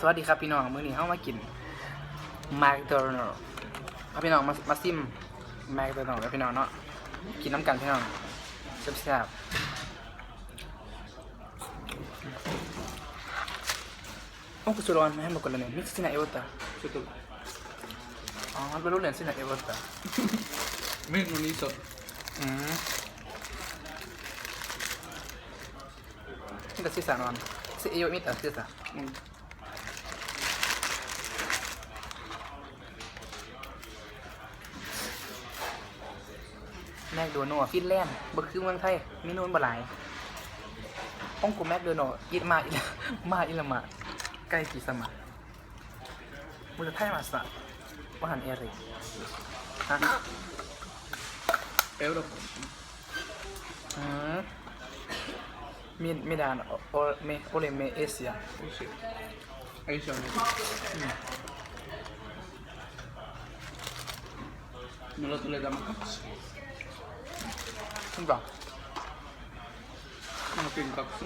สวัสดีครับพี่น้องมื้อนี้เฮามากินแมกโดนัลด์เอาพี่น้องมามาซิมแมคโดนัลแล้วพี่น้องเนาะกินน้ำกันพี่น้องแซ่บๆโอ้กุศลวันไม่ให้มากดเลยนมิกซ์ที่ไหนเอวตาสุดๆอ๋อมันเรียนเหรียญที่ไหนเอวตาไม่ตรงนี้สดอืมนี่ก็ซีสานวันซีเอวมิตรซีซาน แมกโดนัลฟินแลนด์บ่คือเมืองไทยมีนู่นบ่หลายห้องกูแมกโดนัลอิมาอิมาอิลมาใกล้กี่สมัยมุจะไทยมาสะว่าหันเอริฮะเอลดอกอืมมิมีดานโอเมโอเลเมเอเชียเอเชีย Mulla tulee tämä kaksi. Hyvä. Mä otin kaksi.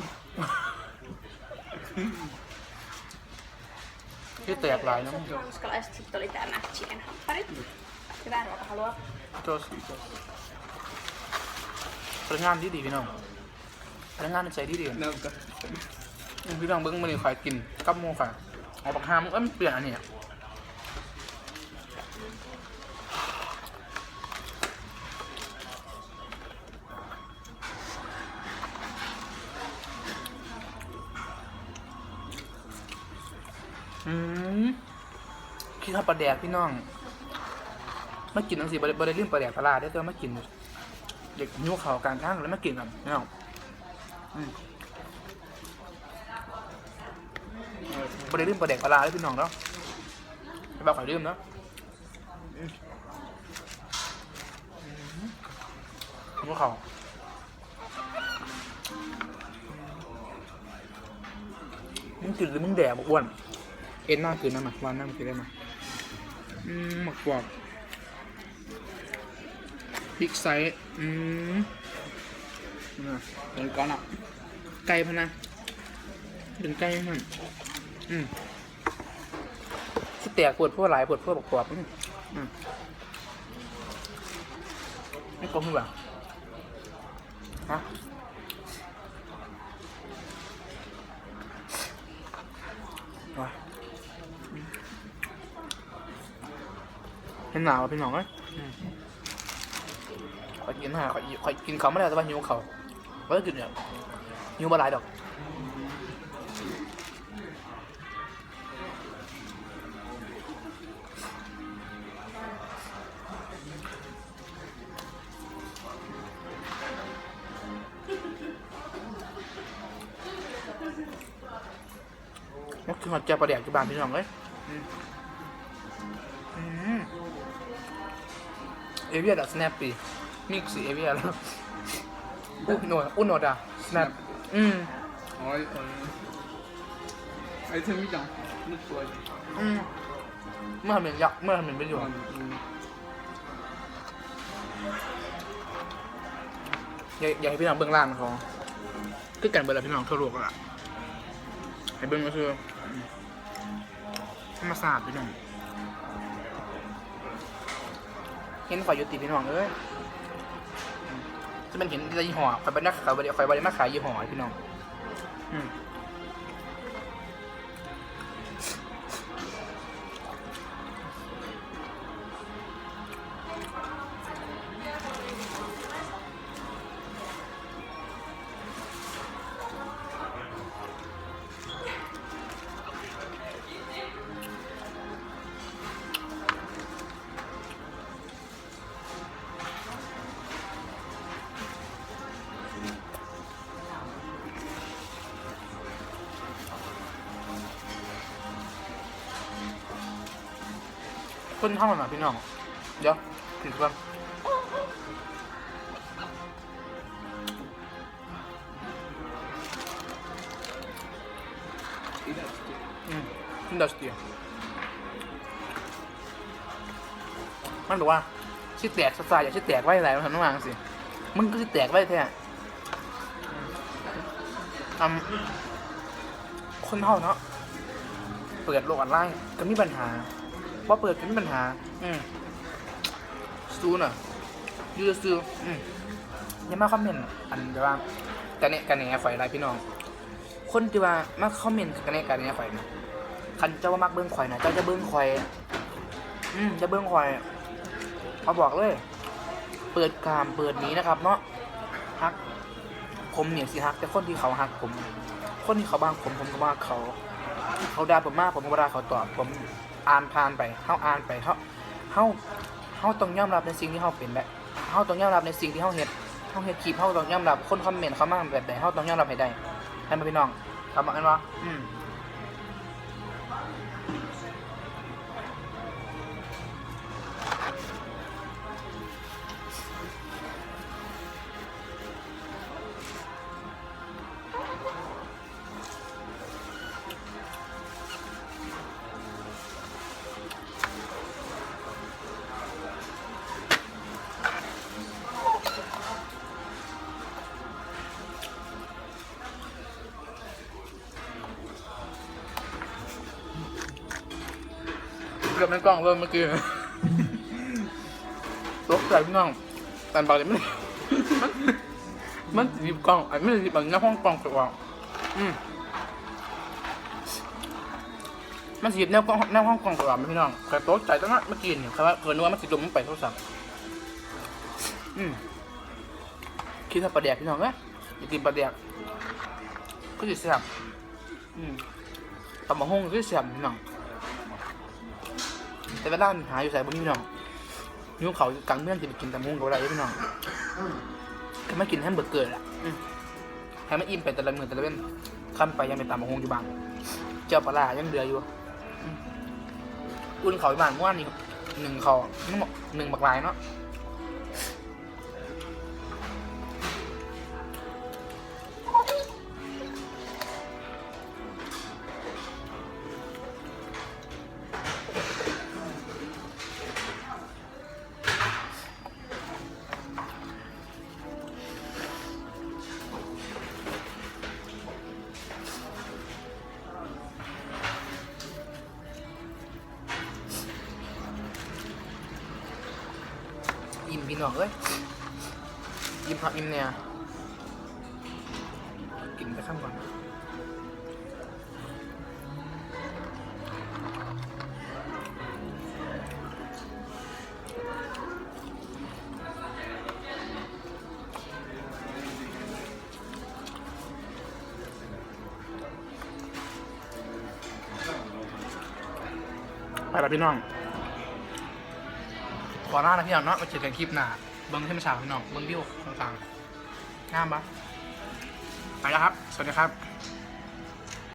Sitten jäät laina. Runskalaiset sitten oli tämä chicken hampari. Hyvää ruoka haluaa. Kiitos. Peringaan di di vino. Peringaan nyt sai di di. Nauka. พี่น้องเบิ้งมันนี่ขายกินกับโมค่ะเอาปากหามเอ้ยมันเปลี่ยนอันนี้ อะอืมคิดว่าปลาแดกพี่น้องมากินทั้งสี่บริบริลืมปลาแดกปลาร้าได้ต่ว่ามากิน เด็กนิ้วเขากลางทางแล้วมากินกันพี่น้องอืมบริลืมปลาแดกปลาร้าเลยพี่น้องเนาะไม่บอกขอยลืมเนาะอืมพวเขามึงกินหรือมึงแดกอ้วน เอ็นน่าคือน้ำมันวานน้ำคือได้มาอืมหมักกรอบพริกไซส์อืมนะเป็นก้อนอะ ไก่พะนะเป็นไก่มันอืมสเตียกปวดพวกหลายปวดพวกหมักกรอบอืมไม่กลมหรือเปล่าฮะ เห็นหนาวอะพี่น้องเอ้ยอืมขอยกินหาขอยขอยกินเขาไม่ได้แต่ว่าหิวเขาก็จะกินเนี่ยหิวบะหลายดอกมันคือหัดแกประเดี๋ยวจุบานพี่น้องเลย เอเวียดอะ snappy mix heavier แล้วอุโนดอุโนดอะสแนปอืมไอ 아, 이- 아, 이 재밌 다. 이거 좋아 해. อืมเมื่อทำเป็นยักษ์เมื่อทำเป็นไม่โยชน์.อยากอยากให้พี่น้องเบื้องล่างมันเขาคือกันเบื้องล่พี่น้องทั่วโลกมอะให้เบื้องก็คือมธรรมศาสตร์พี่น้อง เห็นฝ่อยยุติพี่น้องเอ้ยจะเป็นเห็นแต่ยี่ห้อคอยไปนักขายบริคอยบริมาขายยี่ห้อให้พี่น้อง อืม คนเท่าหน่อยพี่น้อง เดี๋ยวถือก่อนอืมอินดัสเตียมันบอกว่าชิแตกสไตล์อย่าชิแตกไว้อะไรมันทำน้ำมันสิมึงก็ชิแตกไว้แท้อืมคนเท่าเนาะเปิดโลกออนไลน์ก็มีปัญหา ว่าเปิดก็มีปัญหา อืมซูน่ะอยูซื้ออืมอยังมาคอมเมนต์อันเดี๋ยวว่ากันเนี่ยกันเนี่ยไฟไรพี่น้อง คนที่ว่ามาคอมเมนต์กันเนี่ยกันเนี่ยไฟนะคันเจ้าว่ามักเบิ้งข่อยนะเจ้าจะเบิ้งข่อย อืมจะเบิ้งข่อยเขาบอกเลย เปิดกามเปิดหนี้นะครับ เนาะฮัก ผมเนี่ยสิฮัก แต่คนที่เขาฮักผม คนที่เขาบ้างผมผมก็บ้าเขา เขาด่าผมมากผมก็ด่าเขาตอบผม อ่านผ่านไปเขาอ่านไปเขาเขาเขาต้องยอมรับในสิ่งที่เขาเป็นและเขาต้องยอมรับในสิ่งที่เขาเห็นเขาเห็นคลิปเขาต้องยอมรับคนคอมเมนต์เขามาแบบไหนเขาต้องยอมรับให้ได้ให้มาพี่น้องทำมากันวะอืม กือบในกล้องเริ่มเมื่อกี้ตกใจพี่น้องแต่บางทีมันมันมันหยิบกล้องไอ้ไม่ได้หยิบแบบในห้องกล้องตัวอืมมันสิบแนวกล้องแนวห้องกล้องตัวพี่น้องแต่ตกใจตอนนั้นเมื่อกี้เนี่ยครว่าเกินนึกว่ามันสิลมมันไปโทรศัพท์อืมคิดว่าประเดี๋ยวพี่น้องเอ้ยอยากกินประเดี๋ยวก็จะแซ่บอืมตำมะฮงก็จะแซ่บพี่น้อง แต่เวลาหาอยู่ใส่บนนี้พี่น้องนิ้วเขากลางเมืองจะไปกินแต่มุ้งกับอะไรพี่น้องแค่มากินแฮมเบอร์เกอร์ละให้มันอิ่มไปแต่ละมือแต่ละเว้นขั้นไปยังเป็นตามะฮงอยู่บ้างเจ้าปลายังเดืออยู่อุ่นเขาบ้านเมื่อวานนี้หนึ่งเขาหนึ่งบักหนึ่งบักลายเนาะ น้องเอ้ยอิ่มผักอิ่มเนี่ยกินไปข้ามก่อนไปแล้วพี่น้อง ขอลานะพี่น้องเนาะมาเจอกันคลิปหน้าเบิ้งเทมาฉากพี่น้องเบิ้งวิวต่างๆงามปะไปแล้วครับ สวัสดีครับ